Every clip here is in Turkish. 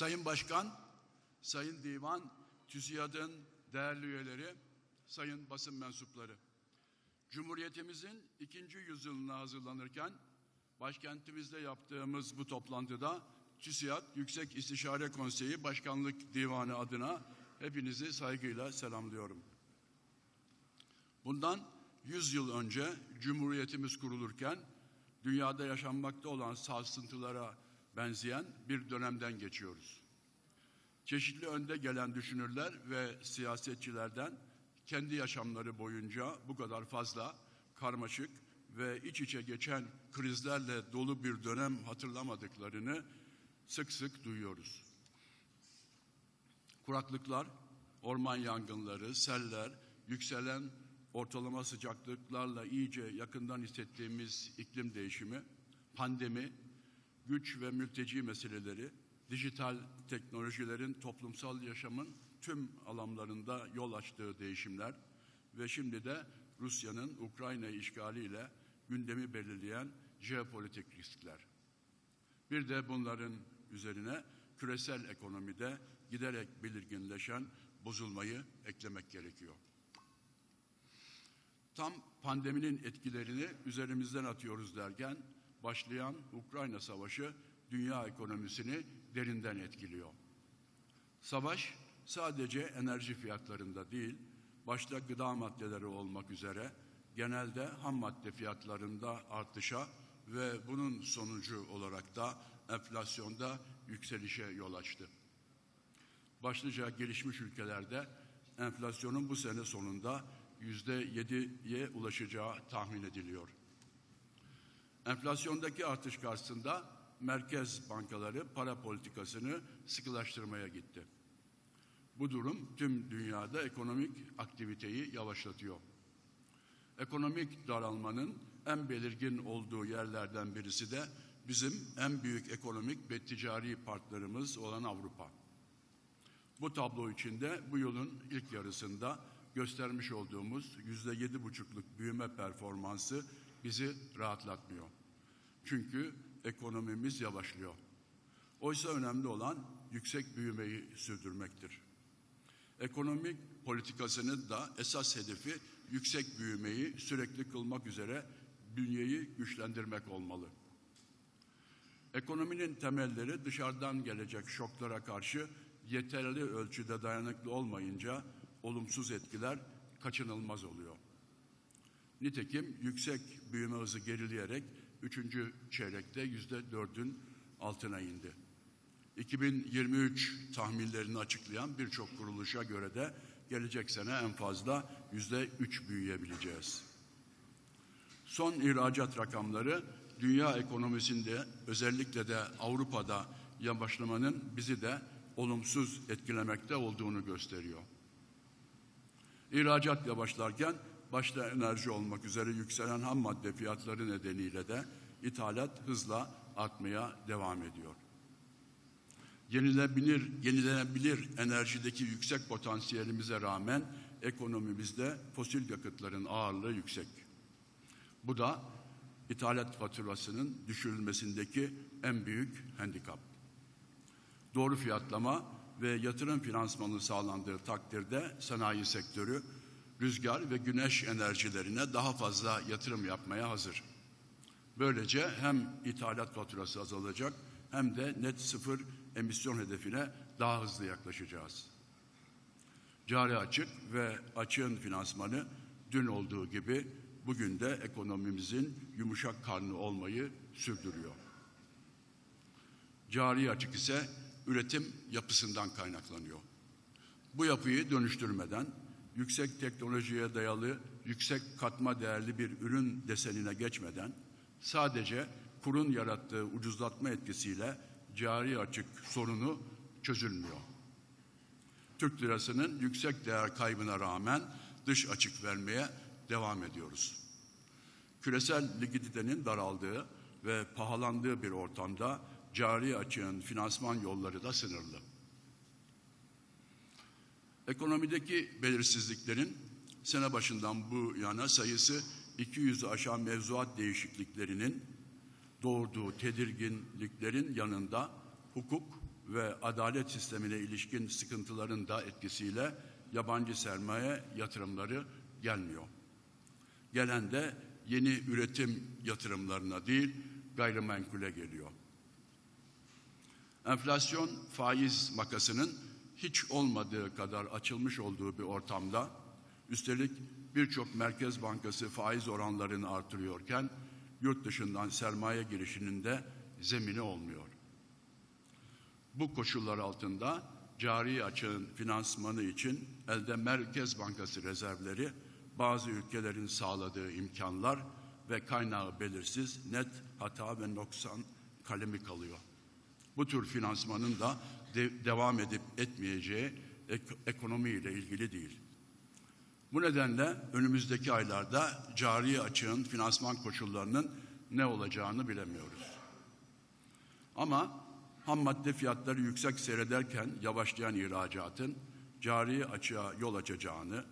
Sayın Başkan, Sayın Divan, TÜSİAD'ın değerli üyeleri, sayın basın mensupları. Cumhuriyetimizin ikinci yüzyılına hazırlanırken başkentimizde yaptığımız bu toplantıda TÜSİAD Yüksek İstişare Konseyi Başkanlık Divanı adına hepinizi saygıyla selamlıyorum. Bundan 100 yıl önce Cumhuriyetimiz kurulurken dünyada yaşanmakta olan sarsıntılara benzeyen bir dönemden geçiyoruz. Çeşitli önde gelen düşünürler ve siyasetçilerden kendi yaşamları boyunca bu kadar fazla karmaşık ve iç içe geçen krizlerle dolu bir dönem hatırlamadıklarını sık sık duyuyoruz. Kuraklıklar, orman yangınları, seller, yükselen ortalama sıcaklıklarla iyice yakından hissettiğimiz iklim değişimi, pandemi, güç ve mülteci meseleleri, dijital teknolojilerin toplumsal yaşamın tüm alanlarında yol açtığı değişimler ve şimdi de Rusya'nın Ukrayna işgaliyle gündemi belirleyen jeopolitik riskler. Bir de bunların üzerine küresel ekonomide giderek belirginleşen bozulmayı eklemek gerekiyor. Tam pandeminin etkilerini üzerimizden atıyoruz derken başlayan Ukrayna Savaşı dünya ekonomisini derinden etkiliyor. Savaş sadece enerji fiyatlarında değil, başta gıda maddeleri olmak üzere genelde ham madde fiyatlarında artışa ve bunun sonucu olarak da enflasyonda yükselişe yol açtı. Başlıca gelişmiş ülkelerde enflasyonun bu sene sonunda yüzde yediye ulaşacağı tahmin ediliyor. Enflasyondaki artış karşısında merkez bankaları para politikasını sıkılaştırmaya gitti. Bu durum tüm dünyada ekonomik aktiviteyi yavaşlatıyor. Ekonomik daralmanın en belirgin olduğu yerlerden birisi de bizim en büyük ekonomik ve ticari partnerimiz olan Avrupa. Bu tablo içinde bu yılın ilk yarısında göstermiş olduğumuz yüzde yedi buçukluk büyüme performansı bizi rahatlatmıyor. Çünkü ekonomimiz yavaşlıyor. Oysa önemli olan yüksek büyümeyi sürdürmektir. Ekonomik politikasının da esas hedefi yüksek büyümeyi sürekli kılmak üzere bünyeyi güçlendirmek olmalı. Ekonominin temelleri dışarıdan gelecek şoklara karşı yeterli ölçüde dayanıklı olmayınca olumsuz etkiler kaçınılmaz oluyor. Nitekim yüksek büyüme hızı gerileyerek üçüncü çeyrekte yüzde dördün altına indi. 2023 tahminlerini açıklayan birçok kuruluşa göre de gelecek sene en fazla yüzde üç büyüyebileceğiz. Son ihracat rakamları dünya ekonomisinde özellikle de Avrupa'da yavaşlamanın bizi de olumsuz etkilemekte olduğunu gösteriyor. İhracat yavaşlarken başta enerji olmak üzere yükselen ham madde fiyatları nedeniyle de ithalat hızla artmaya devam ediyor. Yenilebilir, yenilenebilir enerjideki yüksek potansiyelimize rağmen ekonomimizde fosil yakıtların ağırlığı yüksek. Bu da ithalat faturasının düşürülmesindeki en büyük handikap. Doğru fiyatlama ve yatırım finansmanı sağlandığı takdirde sanayi sektörü rüzgar ve güneş enerjilerine daha fazla yatırım yapmaya hazır. Böylece hem ithalat faturası azalacak hem de net sıfır emisyon hedefine daha hızlı yaklaşacağız. Cari açık ve açığın finansmanı dün olduğu gibi bugün de ekonomimizin yumuşak karnı olmayı sürdürüyor. Cari açık ise üretim yapısından kaynaklanıyor. Bu yapıyı dönüştürmeden yüksek teknolojiye dayalı, yüksek katma değerli bir ürün desenine geçmeden sadece kurun yarattığı ucuzlatma etkisiyle cari açık sorunu çözülmüyor. Türk lirasının yüksek değer kaybına rağmen dış açık vermeye devam ediyoruz. Küresel likiditenin daraldığı ve pahalandığı bir ortamda cari açığın finansman yolları da sınırlı. Ekonomideki belirsizliklerin sene başından bu yana sayısı 200'ü aşan mevzuat değişikliklerinin doğurduğu tedirginliklerin yanında hukuk ve adalet sistemine ilişkin sıkıntıların da etkisiyle yabancı sermaye yatırımları gelmiyor. Gelen de yeni üretim yatırımlarına değil gayrimenkule geliyor. Enflasyon faiz makasının hiç olmadığı kadar açılmış olduğu bir ortamda üstelik birçok merkez bankası faiz oranlarını artırıyorken yurt dışından sermaye girişinin de zemini olmuyor. Bu koşullar altında cari açığın finansmanı için elde Merkez Bankası rezervleri bazı ülkelerin sağladığı imkanlar ve kaynağı belirsiz net hata ve noksan kalemi kalıyor. Bu tür finansmanın da de- devam edip etmeyeceği ek- ekonomiyle ilgili değil. Bu nedenle önümüzdeki aylarda cari açığın finansman koşullarının ne olacağını bilemiyoruz. Ama ham madde fiyatları yüksek seyrederken yavaşlayan ihracatın cari açığa yol açacağını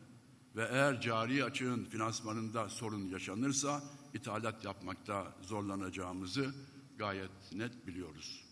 ve eğer cari açığın finansmanında sorun yaşanırsa ithalat yapmakta zorlanacağımızı gayet net biliyoruz.